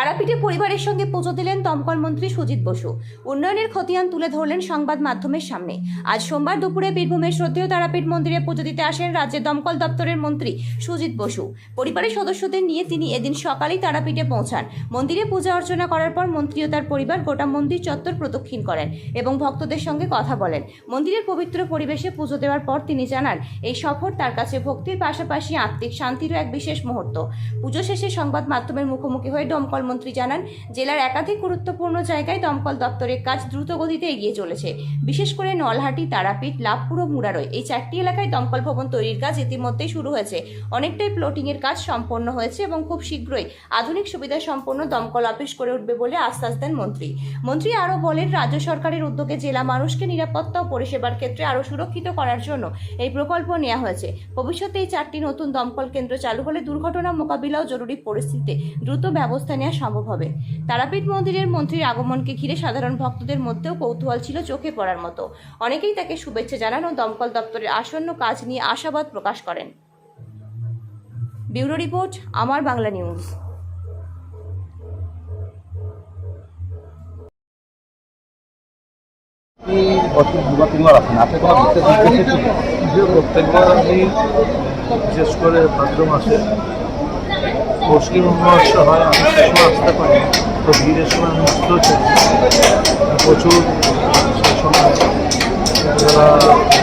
তারাপীঠে পরিবারের সঙ্গে পুজো দিলেন দমকল মন্ত্রী সুজিত বসু। উন্নয়নের খতিয়ান তুলে ধরলেন সংবাদ মাধ্যমের সামনে। আজ সোমবার দুপুরে বীরভূমের শ্রদ্ধেয় তারাপীঠ মন্দিরে পুজো দিতে আসেন রাজ্যের দমকল দপ্তরের মন্ত্রী সুজিত বসু। পরিবারের সদস্যদের নিয়ে তিনি এদিন সকালেই তারাপীঠে পৌঁছান। মন্দিরে পূজা অর্চনা করার পর মন্ত্রী ও তার পরিবার গোটা মন্দির চত্বর প্রদক্ষিণ করেন এবং ভক্তদের সঙ্গে কথা বলেন। মন্দিরের পবিত্র পরিবেশে পুজো দেওয়ার পর তিনি জানান, এই সফর তার কাছে ভক্তির পাশাপাশি আত্মিক শান্তিরও এক বিশেষ মুহূর্ত। পুজো শেষে সংবাদ মাধ্যমের মুখোমুখি হয়ে দমকল মন্ত্রী জানান, জেলার একাধিক গুরুত্বপূর্ণ জায়গায় দমকল দপ্তরের কাজ দ্রুত গতিতে এগিয়ে চলেছে। বিশেষ করে নলহাটি, তারাপীঠ, লাভপুর ও মুরারই এই চারটি এলাকায় দমকল ভবন তৈরির কাজ ইতিমধ্যেই শুরু হয়েছে। অনেকটাই প্লটিং এর কাজ সম্পন্ন হয়েছে এবং খুব শীঘ্রই আধুনিক সুবিধা সম্পন্ন দমকল অফিস করে উঠবে বলে আশ্বাস দেন মন্ত্রী। মন্ত্রী আরও বলেন, রাজ্য সরকারের উদ্যোগে জেলা মানুষকে নিরাপত্তা ও পরিষেবার ক্ষেত্রে আরও সুরক্ষিত করার জন্য এই প্রকল্প নেওয়া হয়েছে। ভবিষ্যতে এই চারটি নতুন দমকল কেন্দ্র চালু হলে দুর্ঘটনা মোকাবিলা ও জরুরি পরিস্থিতিতে দ্রুত ব্যবস্থা নেওয়া সম্ভব হবে। তারাপীঠ মন্দিরের মন্ত্রীর আগমনকে ঘিরে সাধারণ ভক্তদের মধ্যেও কৌতূহল ছিল চোখে পড়ার মতো। অনেকেই তাকে শুভেচ্ছা জানান ও দমকল দপ্তরের আসন্ন কাজ নিয়ে আশাবাদ প্রকাশ করেন। ব্যুরো রিপোর্ট, আমার বাংলা নিউজ। বিশেষ করে ভাদ্র মাসে মুসলিম অমাবস্য হয় আমি সে আসতে পারি না। তো ভিড়ের সময় চাই প্রচুর সে সময় যারা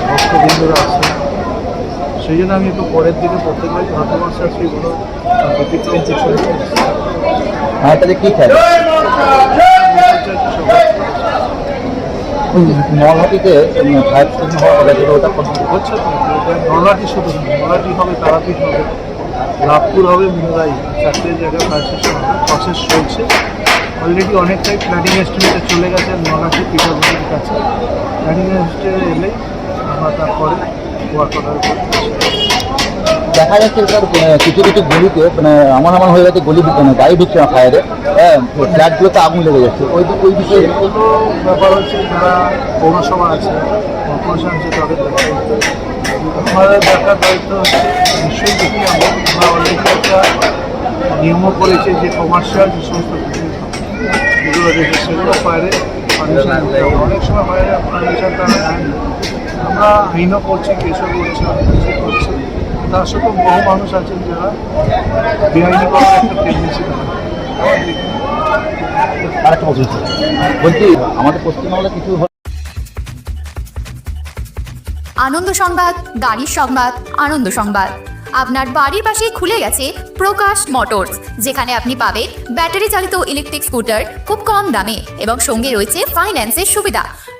ভক্তবৃন্দরা আছে সেই জন্য আমি একটু পরের দিকে প্রত্যেকবার ভাদ্র মাসে আসি এগুলো ব্যতিক্রম কিছু। হ্যাঁ তাহলে কি খেলে? ফায়ার স্টেশন হওয়ার কথা ছিল ওটা কমপ্লিট হচ্ছে তো শুধু না হবে তারাপীঠ হবে। লাভপুর হবে মুরাই চারটে জায়গায় প্রসেস চলছে অলরেডি অনেকটাই প্ল্যানিং এস্টিমেটে চলে গেছে নলাটি পিঠাগুলির কাছে। প্ল্যানিং এস্টিমেটে এলেই আমরা তারপরে ওয়ার্ক অর্ডার করতে দেখা যাচ্ছে স্যার মানে কিছু কিছু গলিতে মানে এমন এমন হয়ে গেছে গলি মানে গাড়ি ঢুকছে না ফায়ারে হ্যাঁ ফ্ল্যাটগুলোতে আগুন লেগে যাচ্ছে। ওই ওই বিষয়ে এগুলো ব্যাপার হচ্ছে যারা পৌরসভা আছে কর্পোরেশন আছে তাদের আমাদের দেখার দায়িত্ব হচ্ছে নিশ্চয়ই দেখি আমরা। আমরা একটা নিয়মও করেছে যে কমার্শিয়াল যে সমস্ত business যেগুলো রয়েছে সেগুলো নিতে হবে। অনেক সময় বাইরে পারমিশন তারা দেয় আমরা আইনও করছি কেসও করছি অনেক কিছু করছি। তার সাথে বহু মানুষ আছেন যারা বেআইনি করার একটা টেন্ডেন্সি আরেকটা বলছি বলছি আমাদের পশ্চিমবাংলা কিছু আনন্দ সংবাদ গাড়ির সংবাদ আনন্দ সংবাদ। আপনার বাড়ির পাশেই খুলে গেছে প্রকাশ মোটরস যেখানে আপনি পাবেন ব্যাটারি চালিত ইলেকট্রিক স্কুটার খুব কম দামে এবং সঙ্গে রয়েছে ফাইন্যান্সের সুবিধা।